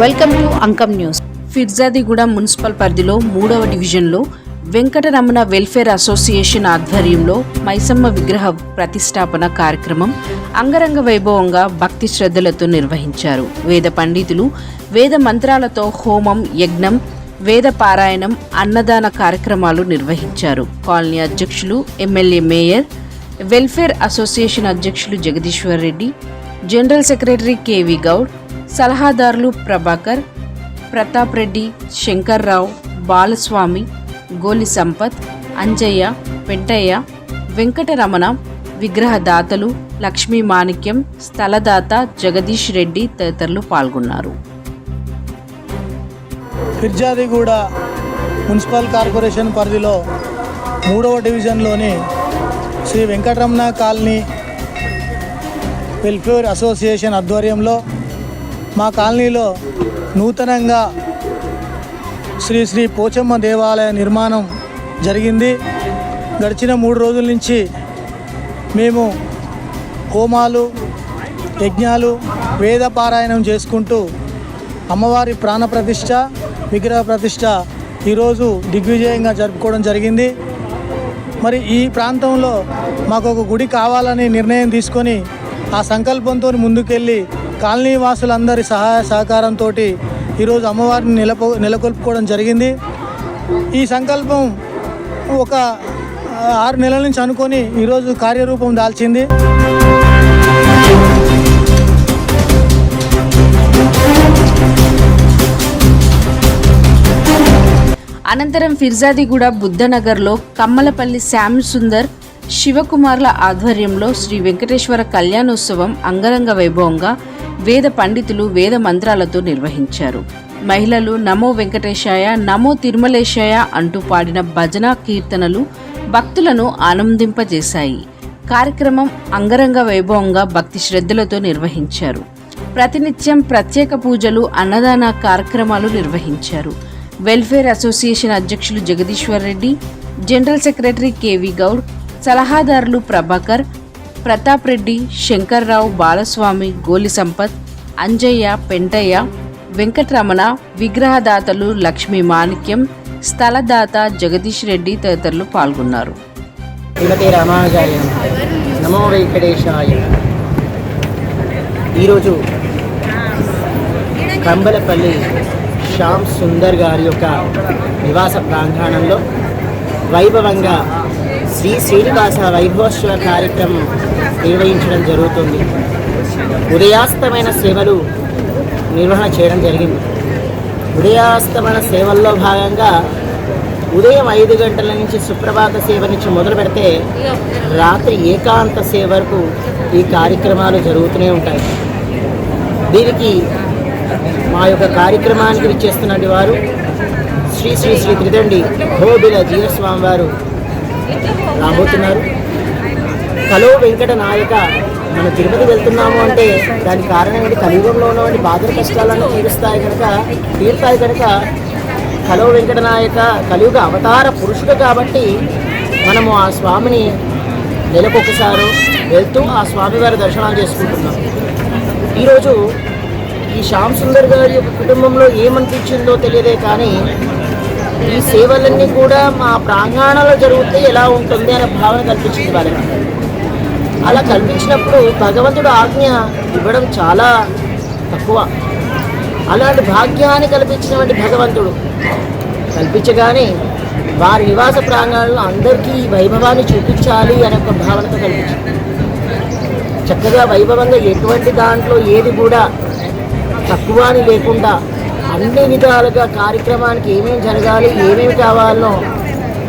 Welcome to Ankam news. Peerzadiguda municipal పరిధిలో మూడవ డివిజన్లో వెంకటరమణ వెల్ఫేర్ అసోసియేషన్ ఆధ్వర్యంలో మైసమ్మ విగ్రహ ప్రతిష్టాపన కార్యక్రమం అంగరంగ వైభవంగా భక్తి శ్రద్ధలతో నిర్వహించారు. వేద పండితులు వేద మంత్రాలతో హోమం యజ్ఞం వేద పారాయణం అన్నదాన కార్యక్రమాలు నిర్వహించారు. కాలనీ అధ్యక్షులు ఎమ్మెల్యే మేయర్ వెల్ఫేర్ అసోసియేషన్ అధ్యక్షులు Jagadeeswar Reddy general secretary KV Goud సలహాదారులు ప్రభాకర్ ప్రతాప్ రెడ్డి శంకర్రావు బాలస్వామి గోలి సంపత్ అంజయ్య పెంటయ్య వెంకటరమణ విగ్రహదాతలు లక్ష్మీ మాణిక్యం స్థలదాత జగదీష్ రెడ్డి తదితరులు పాల్గొన్నారు. ఫిర్జాదిగూడ మున్సిపల్ కార్పొరేషన్ పరిధిలో మూడవ డివిజన్లోని Sri Venkataramana colony welfare association ఆధ్వర్యంలో మా కాలనీలో నూతనంగా శ్రీ శ్రీ పోచమ్మ దేవాలయ నిర్మాణం జరిగింది. గడిచిన మూడు రోజుల నుంచి మేము హోమాలు యజ్ఞాలు వేద పారాయణం చేసుకుంటూ అమ్మవారి ప్రాణ ప్రతిష్ట విగ్రహ ప్రతిష్ఠ ఈరోజు దిగ్విజయంగా జరుపుకోవడం జరిగింది. మరి ఈ ప్రాంతంలో మాకు ఒక గుడి కావాలని నిర్ణయం తీసుకొని ఆ సంకల్పంతో ముందుకెళ్ళి కాలనీ వాసులందరి సహాయ సహకారంతో ఈరోజు అమ్మవారిని నెలకొ నెలకొల్పుకోవడం జరిగింది. ఈ సంకల్పం ఒక ఆరు నెలల నుంచి అనుకొని ఈరోజు కార్యరూపం దాల్చింది. అనంతరం ఫిర్జాదిగూడ బుద్ధనగర్లో కమ్మలపల్లి శ్యామ్ సుందర్ శివకుమార్ల ఆధ్వర్యంలో శ్రీ వెంకటేశ్వర కళ్యాణోత్సవం అంగరంగ వైభవంగా వేద పండితులు వేద మంత్రాలతో నిర్వహించారు. మహిళలు నమో వెంకటేశాయ నమో తిరుమలేశాయ అంటూ పాడిన భజన కీర్తనలు భక్తులను ఆనందింపజేశాయి. కార్యక్రమం అంగరంగ వైభవంగా భక్తి శ్రద్ధలతో నిర్వహించారు. ప్రతినిత్యం ప్రత్యేక పూజలు అన్నదాన కార్యక్రమాలు నిర్వహించారు. వెల్ఫేర్ అసోసియేషన్ అధ్యక్షులు Jagadeeswar Reddy general secretary KV Goud సలహాదారులు ప్రభాకర్ ప్రతాప్ రెడ్డి శంకర్రావు బాలస్వామి గోలి సంపత్ అంజయ్య పెంటయ్య వెంకటరమణ విగ్రహదాతలు లక్ష్మీ మాణిక్యం స్థలదాత జగదీష్ రెడ్డి తదితరులు పాల్గొన్నారు. రామానుజాయ నమో వెంకటేశాయ. ఈరోజు కంబలపల్లి శ్యామ్ సుందర్ గారి యొక్క నివాస ప్రాంగణంలో వైభవంగా శ్రీ శ్రీనివాస వైభవోత్సవ కార్యక్రమం నిర్వహించడం జరుగుతుంది. ఉదయాస్తమైన సేవలు నిర్వహణ చేయడం జరిగింది. ఉదయాస్తమైన సేవల్లో భాగంగా ఉదయం ఐదు గంటల నుంచి సుప్రభాత సేవ నుంచి మొదలు పెడితే రాత్రి ఏకాంత సేవ వరకు ఈ కార్యక్రమాలు జరుగుతూనే ఉంటాయి. దీనికి మా యొక్క కార్యక్రమానికి విచ్చేస్తున్నటువంటి వారు శ్రీ శ్రీ శ్రీ త్రిదండి హోబిల జీవస్వామి వారు. రాబోతున్నారు. కలో వెంకట నాయక మనం తిరుపతి వెళ్తున్నాము అంటే దానికి కారణం ఏంటి? కలియుగంలో ఉన్నటువంటి బాధల కష్టాలను తీరుస్తాయి కనుక తీరుతాయి కనుక కలో వెంకట నాయక కలియుగ అవతార పురుషుడు కాబట్టి మనము ఆ స్వామిని నెలకొకసారి వెళ్తూ ఆ స్వామివారి దర్శనాలు చేసుకుంటున్నాం. ఈరోజు ఈ శ్యామ్ సుందర్ గారి యొక్క కుటుంబంలో ఏమనిపించిందో తెలియదే కానీ ఈ సేవలన్నీ కూడా మా ప్రాంగణంలో జరిగితే ఎలా ఉంటుంది అనే భావన కల్పించింది వాళ్ళకి. అలా కల్పించినప్పుడు భగవంతుడు ఆజ్ఞ ఇవ్వడం చాలా తక్కువ. అలాంటి భాగ్యాన్ని కల్పించినటువంటి భగవంతుడు కల్పించగానే వారి నివాస ప్రాంగణంలో అందరికీ వైభవాన్ని చూపించాలి అనే ఒక భావనతో కల్పించింది. చక్కగా వైభవంగా ఎటువంటి దాంట్లో ఏది కూడా తక్కువ అని లేకుండా అన్ని విధాలుగా కార్యక్రమానికి ఏమేమి జరగాలి ఏమేమి కావాలనో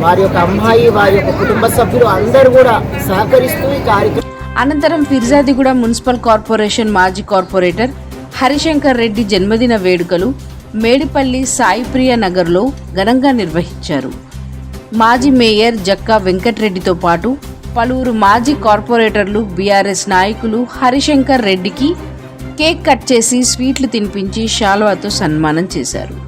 వారి యొక్క అమ్మాయి వారి యొక్క కుటుంబ సభ్యులు అందరూ కూడా సహకరిస్తూ ఈ కార్యక్రమం అనంతరం ఫిర్జాదిగూడ మున్సిపల్ కార్పొరేషన్ మాజీ కార్పొరేటర్ హరిశంకర్ రెడ్డి జన్మదిన వేడుకలు మేడిపల్లి సాయిప్రియ నగర్లో ఘనంగా నిర్వహించారు. మాజీ మేయర్ జక్కా వెంకట్రెడ్డితో పాటు పలువురు మాజీ కార్పొరేటర్లు బీఆర్ఎస్ నాయకులు హరిశంకర్ రెడ్డికి కేక్ కట్ చేసి స్వీట్లు తినిపించి శాలువాతో సన్మానం చేశారు.